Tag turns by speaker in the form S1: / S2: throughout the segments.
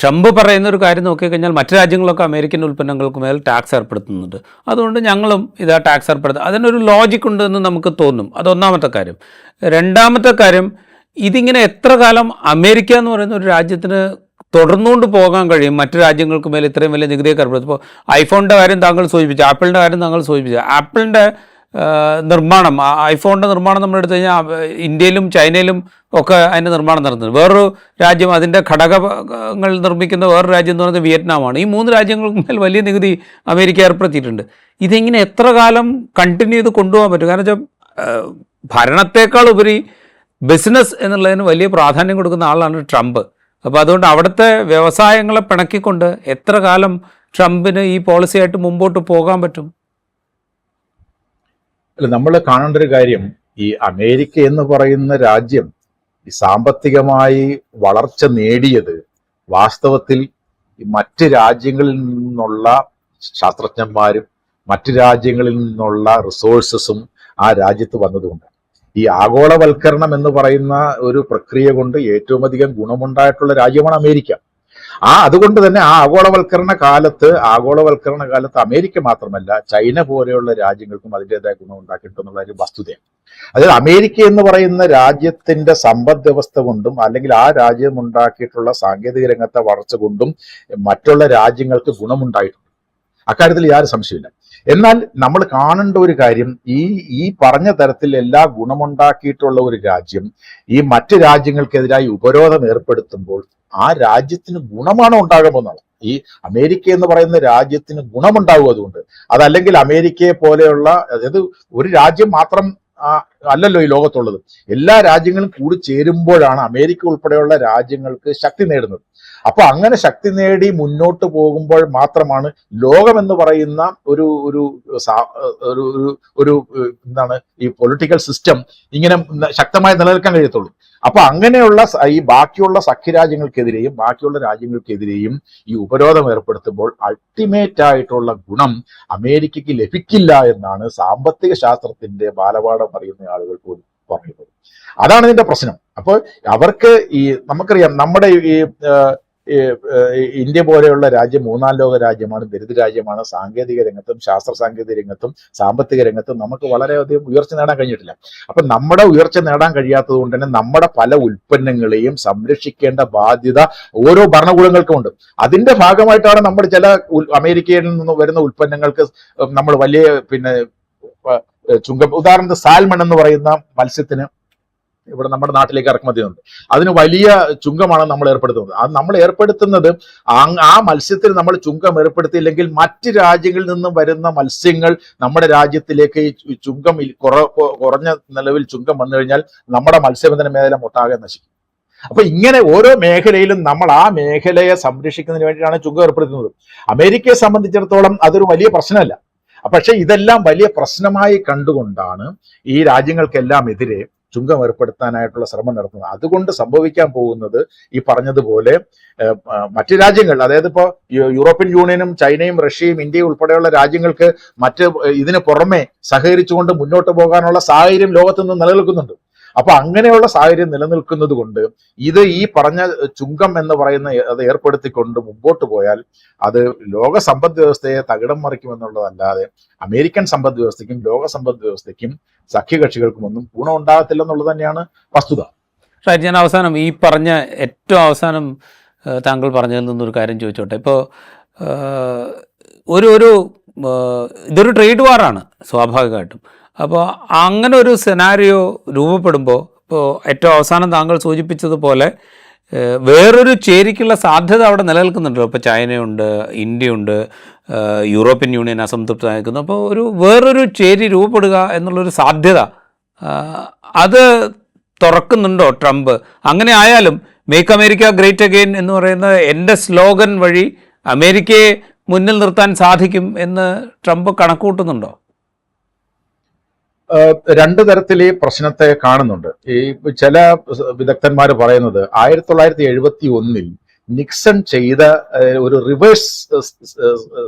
S1: Trump പറയുന്ന ഒരു കാര്യം നോക്കിക്കഴിഞ്ഞാൽ മറ്റു രാജ്യങ്ങളൊക്കെ അമേരിക്കൻ ഉൽപ്പന്നങ്ങൾക്ക് മേൽ ടാക്സ് ഏർപ്പെടുത്തുന്നുണ്ട്. അതുകൊണ്ട് ഞങ്ങളും ഇതാ ടാക്സ് ഏർപ്പെടുത്തുക അതിനൊരു ലോജിക് ഉണ്ടെന്ന് നമുക്ക് തോന്നും. അതൊന്നാമത്തെ കാര്യം. രണ്ടാമത്തെ കാര്യം ഇതിങ്ങനെ എത്ര കാലം അമേരിക്ക എന്ന് പറയുന്ന ഒരു രാജ്യത്തിന് തുടർന്നുകൊണ്ട് പോകാൻ കഴിയും. മറ്റു രാജ്യങ്ങൾക്ക് മേൽ ഇത്രയും വലിയ നികുതിയൊക്കെ ഏർപ്പെടുത്തും. ഇപ്പോൾ ഐഫോണിന്റെ കാര്യം താങ്കൾ സൂചിപ്പിച്ചു ആപ്പിളിന്റെ കാര്യം താങ്കൾ സൂചിപ്പിച്ചു. ആപ്പിളിന്റെ നിർമ്മാണം. ഐഫോണിന്റെ നിർമ്മാണം നമ്മൾ എടുത്തു കഴിഞ്ഞാൽ ഇന്ത്യയിലും ചൈനയിലും ഒക്കെ അതിന്റെ നിർമ്മാണം നടത്തുന്നത് വേറൊരു രാജ്യം അതിന്റെ ഘടകങ്ങൾ നിർമ്മിക്കുന്ന വേറൊരു രാജ്യം എന്ന് പറയുന്നത് വിയറ്റ്നാമാണ്. ഈ മൂന്ന് രാജ്യങ്ങൾക്ക് മേൽ വലിയ നികുതി അമേരിക്ക ഏർപ്പെടുത്തിയിട്ടുണ്ട്. ഇതിങ്ങനെ എത്ര കാലം കണ്ടിന്യൂ ചെയ്ത് കൊണ്ടുപോകാൻ പറ്റും? കാരണം വെച്ചാൽ ഭരണത്തേക്കാൾ ഉപരി ബിസിനസ് എന്നുള്ളതിന് വലിയ പ്രാധാന്യം കൊടുക്കുന്ന ആളാണ് ട്രംപ്. അപ്പോൾ അതുകൊണ്ട് അവിടുത്തെ വ്യവസായങ്ങളെ പിണക്കിക്കൊണ്ട് എത്ര കാലം ട്രംപിന് ഈ പോളിസിയായിട്ട് മുമ്പോട്ട് പോകാൻ പറ്റും?
S2: അല്ല നമ്മൾ കാണേണ്ട ഒരു കാര്യം ഈ അമേരിക്ക എന്ന് പറയുന്ന രാജ്യം ഈ സാമ്പത്തികമായി വളർച്ച നേടിയത് വാസ്തവത്തിൽ മറ്റ് രാജ്യങ്ങളിൽ നിന്നുള്ള ശാസ്ത്രജ്ഞന്മാരും മറ്റ് രാജ്യങ്ങളിൽ നിന്നുള്ള റിസോഴ്സസും ആ രാജ്യത്ത് വന്നതുകൊണ്ട്. ഈ ആഗോളവൽക്കരണം എന്ന് പറയുന്ന ഒരു പ്രക്രിയ കൊണ്ട് ഏറ്റവും അധികം ഗുണമുണ്ടായിട്ടുള്ള രാജ്യമാണ് അമേരിക്ക. ആ അതുകൊണ്ട് തന്നെ ആ ആഗോളവൽക്കരണ കാലത്ത് ആഗോളവൽക്കരണ കാലത്ത് അമേരിക്ക മാത്രമല്ല ചൈന പോലെയുള്ള രാജ്യങ്ങൾക്കും അതിന്റെതായ ഗുണം ഉണ്ടാക്കിയിട്ടുള്ള ഒരു വസ്തുതയാണ്. അതായത് അമേരിക്ക എന്ന് പറയുന്ന രാജ്യത്തിന്റെ സമ്പദ് വ്യവസ്ഥ കൊണ്ടും അല്ലെങ്കിൽ ആ രാജ്യം ഉണ്ടാക്കിയിട്ടുള്ള സാങ്കേതിക രംഗത്തെ വളർച്ച കൊണ്ടും മറ്റുള്ള രാജ്യങ്ങൾക്ക് ഗുണമുണ്ടായിട്ടുണ്ട്. അക്കാര്യത്തിൽ യാതൊരു സംശയമില്ല എന്നാൽ നമ്മൾ കാണേണ്ട ഒരു കാര്യം ഈ ഈ പറഞ്ഞ തരത്തിൽ എല്ലാ ഗുണമുണ്ടാക്കിയിട്ടുള്ള ഒരു രാജ്യം ഈ മറ്റ് രാജ്യങ്ങൾക്കെതിരായി ഉപരോധം ഏർപ്പെടുത്തുമ്പോൾ ആ രാജ്യത്തിന് ഗുണമാണോ ഉണ്ടാകാൻ പോകുന്നത് ഈ അമേരിക്ക എന്ന് പറയുന്ന രാജ്യത്തിന് ഗുണമുണ്ടാകും അതുകൊണ്ട്. അതല്ലെങ്കിൽ അമേരിക്കയെ പോലെയുള്ള അതായത് ഒരു രാജ്യം മാത്രം അല്ലല്ലോ ഈ ലോകത്തുള്ളത്. എല്ലാ രാജ്യങ്ങളും കൂടി ചേരുമ്പോഴാണ് അമേരിക്ക ഉൾപ്പെടെയുള്ള രാജ്യങ്ങൾക്ക് ശക്തി നേടുന്നത്. അപ്പൊ അങ്ങനെ ശക്തി നേടി മുന്നോട്ട് പോകുമ്പോൾ മാത്രമാണ് ലോകം എന്ന് പറയുന്ന ഒരു ഒരു ഒരു ഒരു എന്താണ് ഈ പൊളിറ്റിക്കൽ സിസ്റ്റം ഇങ്ങനെ ശക്തമായി നിലനിൽക്കാൻ കഴിയത്തുള്ളൂ. അപ്പൊ അങ്ങനെയുള്ള ഈ ബാക്കിയുള്ള സഖ്യരാജ്യങ്ങൾക്കെതിരെയും ബാക്കിയുള്ള രാജ്യങ്ങൾക്കെതിരെയും ഈ ഉപരോധം ഏർപ്പെടുത്തുമ്പോൾ അൾട്ടിമേറ്റ് ആയിട്ടുള്ള ഗുണം അമേരിക്കയ്ക്ക് ലഭിക്കില്ല എന്നാണ് സാമ്പത്തിക ശാസ്ത്രത്തിന്റെ ബാലപാഠം അറിയുന്ന ആളുകൾ പോലും പറയുന്നത്. അതാണ് ഇതിന്റെ പ്രശ്നം. അപ്പോൾ അവർക്ക് ഈ നമുക്കറിയാം നമ്മുടെ ഈ ഇന്ത്യ പോലെയുള്ള രാജ്യം മൂന്നാം ലോക രാജ്യമാണ് ദരിദ്ര രാജ്യമാണ്. സാങ്കേതിക രംഗത്തും ശാസ്ത്ര സാങ്കേതിക രംഗത്തും സാമ്പത്തിക രംഗത്തും നമുക്ക് വളരെയധികം ഉയർച്ച നേടാൻ കഴിഞ്ഞിട്ടില്ല. അപ്പൊ നമ്മുടെ ഉയർച്ച നേടാൻ കഴിയാത്തത് കൊണ്ട് തന്നെ നമ്മുടെ പല ഉൽപ്പന്നങ്ങളെയും സംരക്ഷിക്കേണ്ട ബാധ്യത ഓരോ ഭരണകൂടങ്ങൾക്കും ഉണ്ട്. അതിന്റെ ഭാഗമായിട്ടാണ് നമ്മൾ ചില അമേരിക്കയിൽ നിന്ന് വരുന്ന ഉൽപ്പന്നങ്ങൾക്ക് നമ്മൾ വലിയ പിന്നെ ചുങ്ക ഉദാഹരണത്തിന് സാൽമൺ എന്ന് പറയുന്ന മത്സ്യത്തിന് ഇവിടെ നമ്മുടെ നാട്ടിലേക്ക് ഇറക്കുമതി ചെയ്യുന്നത് അതിന് വലിയ ചുങ്കമാണ് നമ്മൾ ഏർപ്പെടുത്തുന്നത്. അത് നമ്മൾ ഏർപ്പെടുത്തുന്നത് ആ- മത്സ്യത്തിൽ നമ്മൾ ചുങ്കം ഏർപ്പെടുത്തിയില്ലെങ്കിൽ മറ്റ് രാജ്യങ്ങളിൽ നിന്നും വരുന്ന മത്സ്യങ്ങൾ നമ്മുടെ രാജ്യത്തിലേക്ക് ഈ ചുങ്കം കുറ- കുറഞ്ഞ നിലവിൽ ചുങ്കം വന്നു കഴിഞ്ഞാൽ നമ്മുടെ മത്സ്യബന്ധന മേഖല ഒട്ടാകെ നശിക്കും. അപ്പൊ ഇങ്ങനെ ഓരോ മേഖലയിലും നമ്മൾ ആ മേഖലയെ സംരക്ഷിക്കുന്നതിന് വേണ്ടിയിട്ടാണ് ചുങ്കം ഏർപ്പെടുത്തുന്നത്. അമേരിക്കയെ സംബന്ധിച്ചിടത്തോളം അതൊരു വലിയ പ്രശ്നമല്ല. പക്ഷെ ഇതെല്ലാം വലിയ പ്രശ്നമായി കണ്ടുകൊണ്ടാണ് ഈ രാജ്യങ്ങൾക്കെല്ലാം എതിരെ ചുങ്കം ഏർപ്പെടുത്താനായിട്ടുള്ള ശ്രമം നടത്തുന്നത്. അതുകൊണ്ട് സംഭവിക്കാൻ പോകുന്നത് ഈ പറഞ്ഞതുപോലെ മറ്റ് രാജ്യങ്ങൾ അതായത് ഇപ്പോൾ യൂറോപ്യൻ യൂണിയനും ചൈനയും റഷ്യയും ഇന്ത്യയും ഉൾപ്പെടെയുള്ള രാജ്യങ്ങൾക്ക് മറ്റ് ഇതിന് പുറമെ സഹകരിച്ചുകൊണ്ട് മുന്നോട്ട് പോകാനുള്ള സാഹചര്യം ലോകത്ത് നിന്ന് നിലനിൽക്കുന്നുണ്ട്. അപ്പൊ അങ്ങനെയുള്ള സാഹചര്യം നിലനിൽക്കുന്നത് കൊണ്ട് ഇത് ഈ പറഞ്ഞ ചുങ്കം എന്ന് പറയുന്ന അത് ഏർപ്പെടുത്തിക്കൊണ്ട് മുമ്പോട്ട് പോയാൽ അത് ലോക സമ്പദ് വ്യവസ്ഥയെ തകിടം മറിക്കുമെന്നുള്ളതല്ലാതെ അമേരിക്കൻ സമ്പദ് വ്യവസ്ഥയ്ക്കും ലോക സമ്പദ് വ്യവസ്ഥയ്ക്കും സഖ്യകക്ഷികൾക്കും ഒന്നും ഗുണം ഉണ്ടാകത്തില്ലെന്നുള്ളത് തന്നെയാണ് വസ്തുത.
S1: ഞാൻ അവസാനം ഈ പറഞ്ഞ ഏറ്റവും അവസാനം താങ്കൾ പറഞ്ഞതിൽ നിന്നൊരു കാര്യം ചോദിച്ചോട്ടെ. ഇപ്പോൾ ഒരു ഒരു ഇതൊരു ട്രേഡ് വാറാണ് സ്വാഭാവികമായിട്ടും. അപ്പോൾ അങ്ങനെ ഒരു സെനാരിയോ രൂപപ്പെടുമ്പോൾ ഇപ്പോൾ ഏറ്റവും അവസാനം താങ്കൾ സൂചിപ്പിച്ചതുപോലെ വേറൊരു ചേരിക്കുള്ള സാധ്യത അവിടെ നിലനിൽക്കുന്നുണ്ടല്ലോ. ഇപ്പോൾ ചൈനയുണ്ട് ഇന്ത്യയുണ്ട് യൂറോപ്യൻ യൂണിയൻ അസംതൃപ്തി അപ്പോൾ ഒരു വേറൊരു ചേരി രൂപപ്പെടുക എന്നുള്ളൊരു സാധ്യത അത് തുറക്കുന്നുണ്ടോ ട്രംപ്? അങ്ങനെ ആയാലും മേക്ക് അമേരിക്ക ഗ്രേറ്റ് അഗെയിൻ എന്ന് പറയുന്ന എന്റെ സ്ലോഗൻ വഴി അമേരിക്കയെ മുന്നിൽ നിർത്താൻ സാധിക്കും എന്ന് ട്രംപ് കണക്കൂട്ടുന്നുണ്ടോ
S2: രണ്ട് തരത്തിൽ ഈ പ്രശ്നത്തെ കാണുന്നുണ്ട്. ഈ ചില വിദഗ്ധന്മാർ പറയുന്നത് ആയിരത്തി തൊള്ളായിരത്തി എഴുപത്തി ഒന്നിൽ നിക്സൺ ചെയ്ത ഒരു റിവേഴ്സ്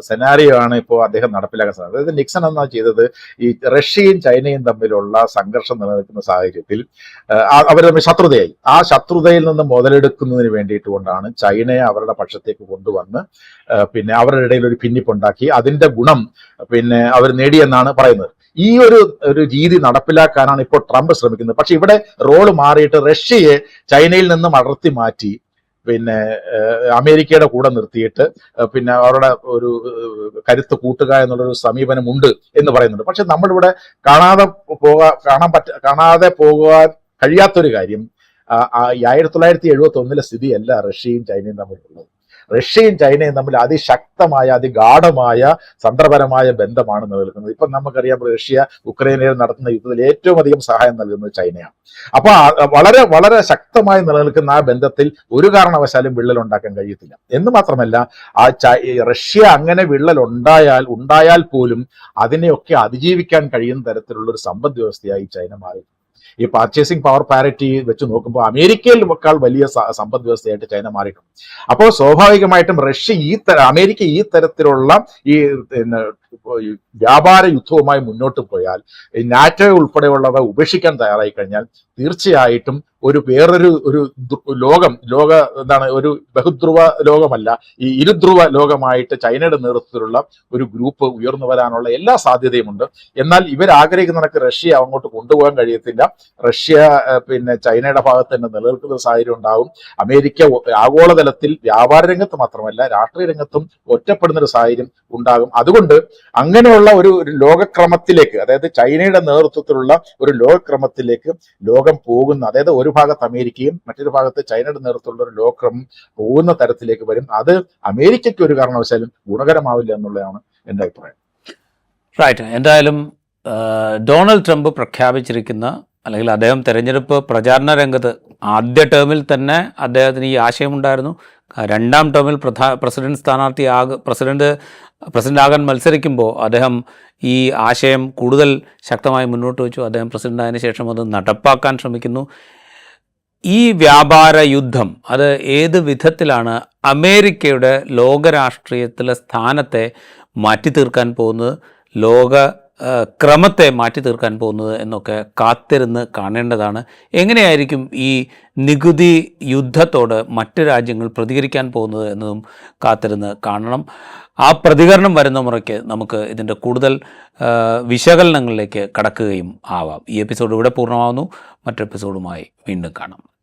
S2: സെനാരിയോ ആണ് ഇപ്പോൾ അദ്ദേഹം നടപ്പിലാക്കാൻ സാധിച്ചത്. അതായത് നിക്സൺ എന്നാ ചെയ്തത്? ഈ റഷ്യയും ചൈനയും തമ്മിലുള്ള സംഘർഷം നിലനിൽക്കുന്ന സാഹചര്യത്തിൽ അവർ തമ്മിൽ ശത്രുതയായി. ആ ശത്രുതയിൽ നിന്ന് മുതലെടുക്കുന്നതിന് വേണ്ടിയിട്ട് കൊണ്ടാണ് ചൈനയെ അവരുടെ പക്ഷത്തേക്ക് കൊണ്ടുവന്ന് പിന്നെ അവരുടെ ഇടയിൽ ഒരു ഭിന്നിപ്പുണ്ടാക്കി അതിന്റെ ഗുണം പിന്നെ അവർ നേടിയെന്നാണ് പറയുന്നത്. ഈ ഒരു ഒരു രീതി നടപ്പിലാക്കാനാണ് ഇപ്പോൾ ട്രംപ് ശ്രമിക്കുന്നത്. പക്ഷെ ഇവിടെ റോൾ മാറിയിട്ട് റഷ്യയെ ചൈനയിൽ നിന്നും അടർത്തി മാറ്റി പിന്നെ അമേരിക്കയുടെ കൂടെ നിർത്തിയിട്ട് പിന്നെ അവരുടെ ഒരു കരുത്ത് കൂട്ടുക എന്നുള്ളൊരു സമീപനമുണ്ട് എന്ന് പറയുന്നുണ്ട്. പക്ഷെ നമ്മളിവിടെ കാണാതെ പോകാൻ കാണാൻ പറ്റ കാണാതെ പോകാൻ കഴിയാത്തൊരു കാര്യം ആയിരത്തി തൊള്ളായിരത്തി എഴുപത്തി ഒന്നിലെ സ്ഥിതിയല്ല റഷ്യയും ചൈനയും തമ്മിലുള്ളത്. റഷ്യയും ചൈനയും തമ്മിൽ അതിശക്തമായ അതിഗാഠമായ തന്ത്രപരമായ ബന്ധമാണ് നിലനിൽക്കുന്നത്. ഇപ്പം നമുക്കറിയാം റഷ്യ ഉക്രൈനിൽ നടത്തുന്ന യുദ്ധത്തിൽ ഏറ്റവും അധികം സഹായം നൽകുന്നത് ചൈനയാണ്. അപ്പൊ വളരെ വളരെ ശക്തമായി നിലനിൽക്കുന്ന ആ ബന്ധത്തിൽ ഒരു കാരണവശാലും വിള്ളൽ ഉണ്ടാക്കാൻ കഴിയത്തില്ല. എന്ന് മാത്രമല്ല ആ റഷ്യ അങ്ങനെ വിള്ളൽ ഉണ്ടായാൽ ഉണ്ടായാൽ പോലും അതിനെയൊക്കെ അതിജീവിക്കാൻ കഴിയുന്ന തരത്തിലുള്ള ഒരു സമ്പദ് വ്യവസ്ഥയായി ചൈന മാറി. ഈ പർച്ചേസിംഗ് പവർ പാരിറ്റി വെച്ച് നോക്കുമ്പോൾ അമേരിക്കയിൽ മക്കാൾ വലിയ സമ്പദ് വ്യവസ്ഥയായിട്ട് ചൈന മാറിയിട്ടുണ്ട്. അപ്പോൾ സ്വാഭാവികമായിട്ടും റഷ്യ ഈ തര അമേരിക്ക ഈ തരത്തിലുള്ള ഈ വ്യാപാര യുദ്ധവുമായി മുന്നോട്ട് പോയാൽ നാറ്റോ ഉൾപ്പെടെയുള്ളവ ഉപേക്ഷിക്കാൻ തയ്യാറായി കഴിഞ്ഞാൽ തീർച്ചയായിട്ടും ഒരു വേറൊരു ഒരു ലോകം ലോക എന്താണ് ഒരു ബഹുധ്രുവ ലോകമല്ല ഈ ഇരുധ്രുവ ലോകമായിട്ട് ചൈനയുടെ നേതൃത്വത്തിലുള്ള ഒരു ഗ്രൂപ്പ് ഉയർന്നു വരാനുള്ള എല്ലാ സാധ്യതയുമുണ്ട്. എന്നാൽ ഇവർ ആഗ്രഹിക്കുന്ന കണക്ക് റഷ്യ അങ്ങോട്ട് കൊണ്ടുപോകാൻ കഴിയത്തില്ല. റഷ്യ പിന്നെ ചൈനയുടെ ഭാഗത്ത് തന്നെ നിലനിൽക്കുന്ന സാഹചര്യം ഉണ്ടാവും. അമേരിക്ക ആഗോളതലത്തിൽ വ്യാപാര രംഗത്ത് മാത്രമല്ല രാഷ്ട്രീയ രംഗത്തും ഒറ്റപ്പെടുന്ന ഒരു സാഹചര്യം ഉണ്ടാകും. അതുകൊണ്ട് അങ്ങനെയുള്ള ഒരു ലോകക്രമത്തിലേക്ക് അതായത് ചൈനയുടെ നേതൃത്വത്തിലുള്ള ഒരു ലോകക്രമത്തിലേക്ക് ലോകം പോകുന്ന അതായത് ഒരു ഭാഗത്ത് അമേരിക്കയും മറ്റൊരു ഭാഗത്ത് ചൈനയുടെ നേതൃത്വത്തിലുള്ള ഒരു ലോകക്രമം പോകുന്ന തരത്തിലേക്ക് വരും. അത് അമേരിക്കയ്ക്ക് ഒരു കാരണവശാലും ഗുണകരമാവില്ല എന്നുള്ളതാണ് എന്റെ അഭിപ്രായം.
S1: റൈറ്റ് എന്തായാലും ഡൊണാൾഡ് ട്രംപ് പ്രഖ്യാപിച്ചിരിക്കുന്ന അല്ലെങ്കിൽ അദ്ദേഹം തെരഞ്ഞെടുപ്പ് പ്രചാരണ രംഗത്ത് ആദ്യ ടേമിൽ തന്നെ അദ്ദേഹത്തിന് ഈ ആശയമുണ്ടായിരുന്നു. രണ്ടാം ടേമിൽ പ്രധാ പ്രസിഡന്റ് സ്ഥാനാർത്ഥി ആക പ്രസിഡന്റ് പ്രസിഡന്റ് ആകാൻ മത്സരിക്കുമ്പോൾ അദ്ദേഹം ഈ ആശയം കൂടുതൽ ശക്തമായി മുന്നോട്ട് വെച്ചു. അദ്ദേഹം പ്രസിഡന്റ് ആയതിനു ശേഷം അത് നടപ്പാക്കാൻ ശ്രമിക്കുന്നു. ഈ വ്യാപാര യുദ്ധം അത് ഏത് വിധത്തിലാണ് അമേരിക്കയുടെ ലോകരാഷ്ട്രീയത്തിലെ സ്ഥാനത്തെ മാറ്റി തീർക്കാൻ പോകുന്നത്? ലോക ക്രമത്തെ മാറ്റി തീർക്കാൻ പോകുന്നത് എന്നൊക്കെ കാത്തിരുന്ന് കാണേണ്ടതാണ്. എങ്ങനെയായിരിക്കും ഈ നികുതി യുദ്ധത്തോട് മറ്റ് രാജ്യങ്ങൾ പ്രതികരിക്കാൻ പോകുന്നത് എന്നതും കാത്തിരുന്ന് കാണണം. ആ പ്രതികരണം വരുന്ന മുറയ്ക്ക് നമുക്ക് ഇതിന്റെ കൂടുതൽ വിശകലനങ്ങളിലേക്ക് കടക്കുകയും ആവാം. ഈ എപ്പിസോഡ് ഇവിടെ പൂർണമാവുന്നു. മറ്റെപ്പിസോഡുമായി വീണ്ടും കാണാം.